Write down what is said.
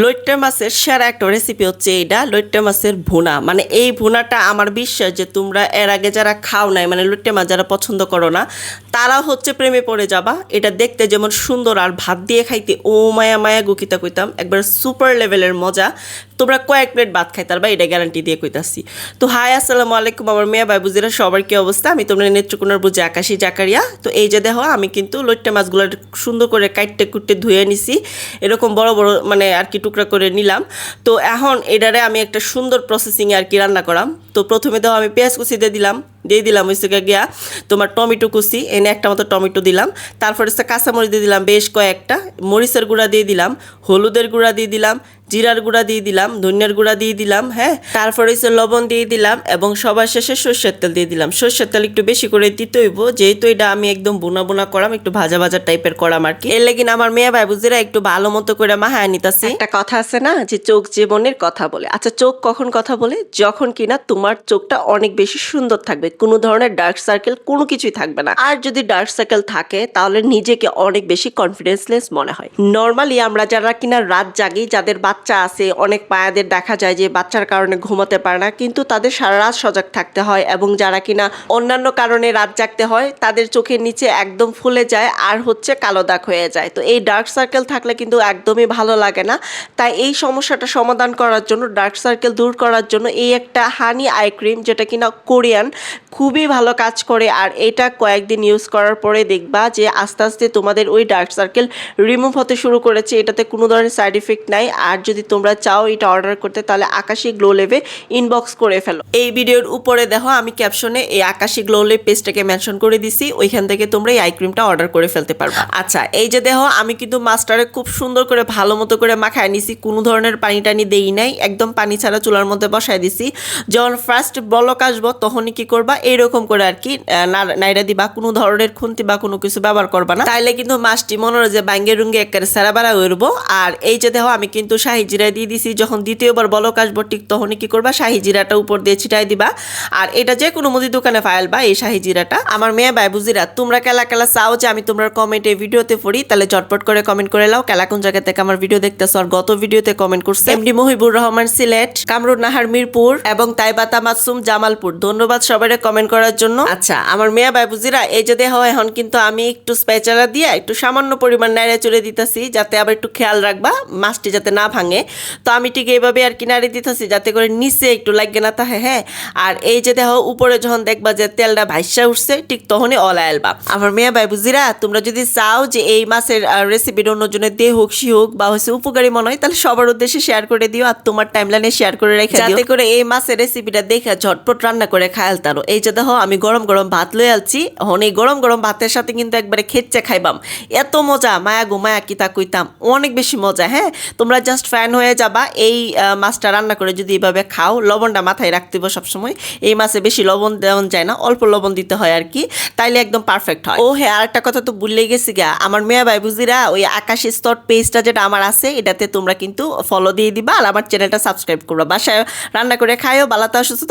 লইট্টা মাছের সেরা একটা রেসিপি হচ্ছে এইটা লইট্টা মাছের ভুনা। মানে এই ভুনাটা আমার বিশ্বাস যে তোমরা এর আগে যারা খাও নাই মানে লইট্টা মাছ যারা পছন্দ করো না, তারা হচ্ছে প্রেমে পড়ে যাবা। এটা দেখতে যেমন সুন্দর আর ভাত দিয়ে খাইতে, ও মায়া মায়া গুকিতা কইতাম, একবার সুপার লেভেলের মজা। তোমরা কয়েক প্লেট ভাত খাইতে পারবা এটা গ্যারান্টি দিয়ে কইতাছি। তো হাই আসসালামু আলাইকুম, আমার মেয়ে ভাই, বুঝিরা সবার কি অবস্থা? আমি তোমরা নেত্রকোনার বুঝে আকাশি জাকারিয়া। তো এই যে দেখো, আমি কিন্তু লইট্টা মাছগুলো সুন্দর করে কাইটে কুটতে ধুয়ে নিছি। এরকম বড় বড় মানে আর কি টুকরা করে নিলাম। তো এখন এটারে আমি একটা সুন্দর প্রসেসিংয়ে আর কি রান্না করাম। তো প্রথমে তো আমি পেঁয়াজ কুচি দিয়ে দিলাম। দিয়ে দিলাম হচ্ছে গিয়া তোমার টমেটো কুচি, এনে একটা মতো টমেটো দিলাম। তারপর হচ্ছে কাঁচামরিচ দিয়ে দিলাম বেশ কয়েকটা। মরিচের গুঁড়া দিয়ে দিলাম, হলুদের গুঁড়া দিয়ে দিলাম, জিরার গুঁড়া দিয়ে দিলাম, ধনিয়ার গুঁড়া দিয়ে দিলাম হ্যাঁ। তারপরে হচ্ছে লবণ দিয়ে দিলাম এবং সবার শেষে সর্ষের তেল দিয়ে দিলাম। সর্ষের তেল একটু বেশি করে দিতে হইব, যেহেতু এটা আমি একদম বোনা বোনা করাম, একটু ভাজা ভাজা টাইপের করাম আর কি। এর লেগিন আমার মেয়ে ভাই বুঝিরা একটু ভালো মতো করে মাহায় নিতাছি। একটা কথা আছে না, যে চোখ জীবনের কথা বলে। আচ্ছা চোখ কখন কথা বলে? যখন কিনা তোমার চোখটা অনেক বেশি সুন্দর থাকবে। কোনো ধরনের ডার্ক সার্কেল কোনো কিছুই থাকবে না। আর যদি ডার্ক সার্কেল থাকে, তাহলে নিজেকে অনেক বেশি কনফিডেন্সলেস মনে হয়। নর্মালি আমরা যারা কিনা রাত জাগি, যাদের বাচ্চা আছে, অনেক পায়াদের দেখা যায় যে বাচ্চার কারণে ঘুমাতে পারে না, কিন্তু তাদের সারা রাত সজাগ থাকতে হয় এবং যারা কিনা অন্যান্য কারণে রাত জাগতে হয়, তাদের চোখের নিচে একদম ফুলে যায় আর হচ্ছে কালো দাগ হয়ে যায়। তো এই ডার্ক সার্কেল থাকলে কিন্তু একদমই ভালো লাগে না। তাই এই সমস্যাটা সমাধান করার জন্য ডার্ক সার্কেল দূর করার জন্য এই একটা হানি আই ক্রিম যেটা কিনা কোরিয়ান খুবই ভালো কাজ করে আর এটা কয়েকদিন ইউজ করার পরে দেখবা যে আস্তে আস্তে তোমাদের ওই ডার্ক সার্কেল রিমুভ হতে শুরু করেছে। এটাতে কোনো ধরনের সাইড ইফেক্ট নাই। আর যদি তোমরা চাও এটা অর্ডার করতে, তাহলে আকাশি গ্লো লেভে ইনবক্স করে ফেলো। এই ভিডিওর উপরে দেখো, আমি ক্যাপশনে এই আকাশি গ্লো লেভ পেজটাকে মেনশন করে দিছি। ওইখান থেকে তোমরা এই আই ক্রিমটা অর্ডার করে ফেলতে পারবা। আচ্ছা এই যে দেখো, আমি কিন্তু মাস্টারে খুব সুন্দর করে, ভালো মতো করে মাখায় নিছি। কোনো ধরনের পানি টানি দেই নাই। একদম পানি ছাড়া চুলার মধ্যে বসায় দিছি। যখন ফার্স্ট বলক আসব, তখনই কি করবা? এইরকম করে আর কি নাইরা দিবা, কোনো ধরনের খুন্তি বা কোনো কিছু ব্যবহার করবা না। তাইলে কিন্তু মাছটি মনে হয় যে ব্যাঙ্গে রুঙ্গে একেবারে সারা বেড়া উঠবো আর এই যে দেখো, আমি কিন্তু শাহি জিরা দিয়ে দিছি, যখন দ্বিতীয়বার বলক আসব, ঠিক তখনই কি করবা? শাহি জিরাটা উপর দিয়ে ছিটাই দিবা। আর এটা যে কোনো মুদি দোকানে ফাইল বা এই শাহি জিরাটা। আমার মেয়ে ভাই বুঝিরা তোমরা কেলা কেলা চাও যে আমি তোমরা কমেন্টে ভিডিওতে পড়ি, তাহলে চটপট করে কমেন্ট করে লাও। কেলা কোন জায়গা থেকে আমার ভিডিও দেখতেছো আর গত ভিডিওতে কমেন্ট করছে। এমডি মহিবুর রহমান সিলেট, কামরুন নাহার মিরপুর এবং তাইবাতা মাসুম জামালপুর। ধন্যবাদ সবাই কমেন্ট করার জন্য। আচ্ছা আমার মেয়ে ভাই বুঝিরা এই যে দেহ এখন কিন্তু আমি একটু স্পেচালা দিয়ে একটু সামান্য পরিমাণ নাড়ে চড়ে দিতেছি যাতে আবার একটু খেয়াল রাখবা মাছটি যাতে না ভাঙে। তো আমি ঠিক এইভাবে আর কি নাড়ে দিতেছি যাতে করে নিচে একটু লাগে না তাহে হ্যাঁ? আর এই যে দেহ উপরে যখন দেখবা যে তেলটা ভাইসা উঠছে ঠিক তখনই অলা এলবা আমার মেয়া ভাই বুঝিরা তোমরা যদি চাও যে এই মাছের রেসিপিটা অন্যজনের দিয়ে হোক সি হোক বা হচ্ছে উপকারী মনে হয় তাহলে সবার উদ্দেশ্যে শেয়ার করে দিও আর তোমার টাইমলাইনে শেয়ার করে রেখে যাতে করে এই মাছের রেসিপিটা দেখে ঝটপট রান্না করে খায়াল তারো এই যে দেখো আমি গরম গরম ভাত লয়ে আলছি। এই গরম গরম ভাতের সাথে কিন্তু একবারে খেচ্ছে খাইবাম। এত মজা, মায়া গো, মায়া কিতা কইতাম। অনেক বেশি মজা হ্যাঁ? তোমরা জাস্ট ফ্যান হয়ে যাবা। এই মাছটা রান্না করে যদি এভাবে খাও, লবণটা মাথায় রাখতে হবে সবসময়। এই মাছে বেশি লবণ দেওয়া যায় না, অল্প লবণ দিতে হয় আর কি। তাইলে একদম পারফেক্ট হয়। ও হ্যাঁ আরেকটা কথা তো ভুলে গেছি গা। আমার মেয়া ভাই বুঝিরা ওই আকাশ স্তর পেজটা যেটা আমার আছে, এটাতে তোমরা কিন্তু ফলো দিয়ে দিবা আর আমার চ্যানেলটা সাবস্ক্রাইব করবা। বাসায় রান্না করে খাইও, বালাতা সুস্থ